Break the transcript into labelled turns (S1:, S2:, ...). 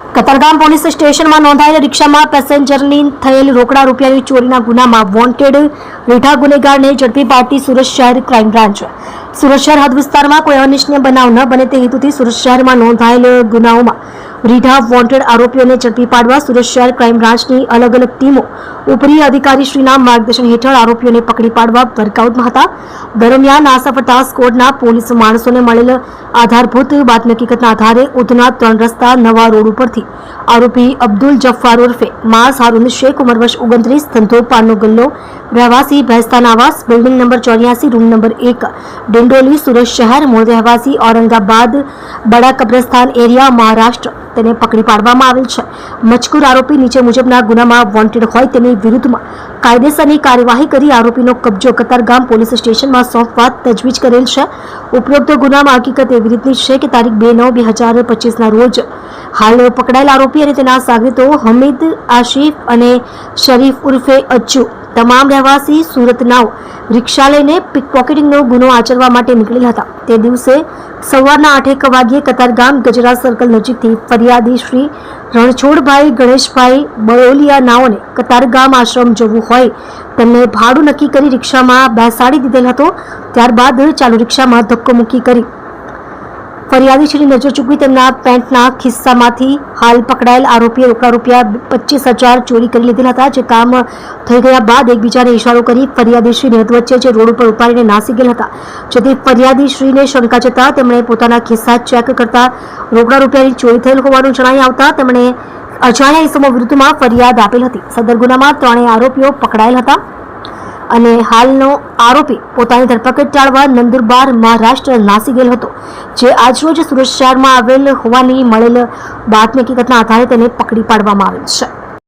S1: Katargam police સ્ટેશનમાં નોંધાયેલ રિક્ષામાં પેસેન્જરની થયેલ રોકડા રૂપિયાની ચોરીના ગુનામાં વોન્ટેડ રીઢા ગુનેગારને ઝડપી પાડતી સુરત શહેર ક્રાઇમ બ્રાન્ચ. સુરત શહેર હદ વિસ્તારમાં કોઈ અનિચ્છનીય બનાવ ન બને તે હેતુથી સુરત શહેરમાં નોંધાયેલ ગુનાઓમાં રીઢા વોન્ટેડ આરોપીઓને ઝડપી પાડવા સુરત શહેર ક્રાઇમ બ્રાન્ચની અલગ અલગ ટીમો ઉપરી અધિકારીશ્રીના માર્ગદર્શન હેઠળ આરોપીઓને પકડી પાડવા વર્કઆઉટમાં હતા. દરમિયાન આસાફરતા સ્કોડના પોલીસ માણસોને મળેલ આધારભૂત બાતમી હકીકતના આધારે ઉધના ત્રણ રસ્તા નવા રોડ ઉપરથી આરોપી અબ્દુલ જફ્ફાર ઉર્ફે માસ હારૂન શેખ ઉંમર વર્ષ ઓગણત્રીસ ધંધો પાનનો ગલ્લો, રહેવાસી ભેસ્તાન આવાસ, બિલ્ડિંગ નંબર ચોર્યાસી, રૂમ નંબર એક, ડિંડોલી સુરત શહેર મૂળ રહેવાસી ઔરંગાબાદ, બડા કબ્રસ્તાન એરિયા, મહારાષ્ટ્ર. તેને પકડી પાડવામાં આવેલ છે. મજકૂર આરોપી નીચે મુજબના ગુનામાં વોન્ટેડ હોય તેની વિરુદ્ધમાં કાયદેસરની કાર્યવાહી કરી આરોપીનો કબજો કતારગામ પોલીસ સ્ટેશનમાં સોંપવા તજવીજ કરેલ છે. ઉપરોક્ત ગુનામાં હકીકત એવી રીતની છે કે તારીખ બે નવ બે હજાર પચીસના રોજ હાલ પકડાયેલા આરોપી અને તેના સાગરીતો હમીદ, આશિફ અને શરીફ ઉર્ફે અચ્ચુ તમામ રહેવાસી સુરત નાવ રિક્ષા લઈને પોકેટિંગનો ગુનો આચરવા માટે નીકળેલા હતા. તે દિવસે સવારના આઠેક વાગ્યે કતારગામ ગજરા સર્કલ નજીકથી ફરિયાદી શ્રી રણછોડભાઈ ગણેશભાઈ બળોલિયા નાઓને કતારગામ આશ્રમ જવું હોય તેમને ભાડું નક્કી કરી રિક્ષામાં બેસાડી દીધેલ હતો. ત્યારબાદ ચાલુ રિક્ષામાં ધક્કો મૂકી કરી ફરિયાદી શ્રી નજર ચૂકવી તેમના પેન્ટના ખિસ્સામાંથી હાલ પકડાયેલ આરોપીએ રોકડા રૂપિયા પચીસ હજાર ચોરી કરી લીધેલા હતા, જે કામ થઈ ગયા બાદ એકબીજાને ઇશારો કરી ફરિયાદી શ્રીને વચ્ચે જે રોડ ઉપર ઉપાડીને નાસી ગયેલા હતા. જેથી ફરિયાદી શ્રીને શંકા જતા તેમણે પોતાના ખિસ્સા ચેક કરતા રોકડા રૂપિયાની ચોરી થયેલ હોવાનું જણાઈ આવતા તેમણે અજાણ્યા ઇસમો વિરુદ્ધમાં ફરિયાદ આપેલ હતી. સદર ગુનામાં ત્રણેય આરોપીઓ પકડાયેલ હતા. અને હાલનો આરોપી પોતાની ધરપકડ ટાળવા નંદુરબાર મહારાષ્ટ્ર નાસી ગયેલ હતો, જે આજરોજ સુરત શહેરમાં આવેલ હોવાની મળેલ બાતમી હકીકતના આધારે તેને પકડી પાડવામાં આવેલ છે.